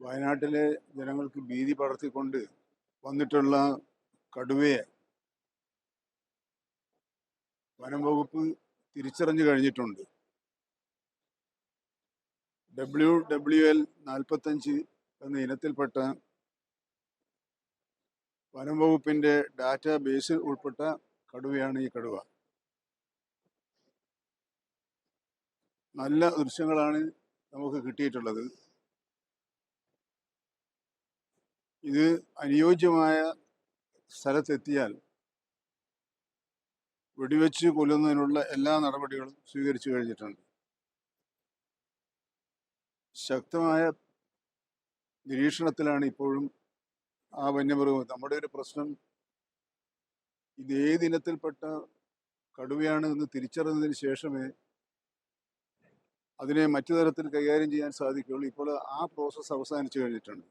വയനാട്ടിലെ ജനങ്ങൾക്ക് ഭീതി പടർത്തിക്കൊണ്ട് വന്നിട്ടുള്ള കടുവയെ വനം വകുപ്പ് തിരിച്ചറിഞ്ഞു കഴിഞ്ഞിട്ടുണ്ട്. ഡബ്ല്യു ഡബ്ല്യു എൽ നാൽപ്പത്തഞ്ച് എന്ന ഇനത്തിൽപ്പെട്ട വനം വകുപ്പിന്റെ ഡാറ്റാ ബേസിൽ ഉൾപ്പെട്ട കടുവയാണ് ഈ കടുവ. നല്ല ദൃശ്യങ്ങളാണ് നമുക്ക് കിട്ടിയിട്ടുള്ളത്. ഇത് അനുയോജ്യമായ സ്ഥലത്തെത്തിയാൽ വെടിവെച്ച് കൊല്ലുന്നതിനുള്ള എല്ലാ നടപടികളും സ്വീകരിച്ചു കഴിഞ്ഞിട്ടുണ്ട്. ശക്തമായ നിരീക്ഷണത്തിലാണ് ഇപ്പോഴും ആ വന്യമൃഗം. നമ്മുടെ ഒരു പ്രശ്നം ഇത് ഏത് ഇനത്തിൽപ്പെട്ട കടുവയാണ് എന്ന് തിരിച്ചറിഞ്ഞതിന് ശേഷമേ അതിനെ മറ്റു തരത്തിൽ കൈകാര്യം ചെയ്യാൻ സാധിക്കുകയുള്ളൂ. ഇപ്പോൾ ആ പ്രോസസ്സ് അവസാനിച്ചു കഴിഞ്ഞിട്ടുണ്ട്.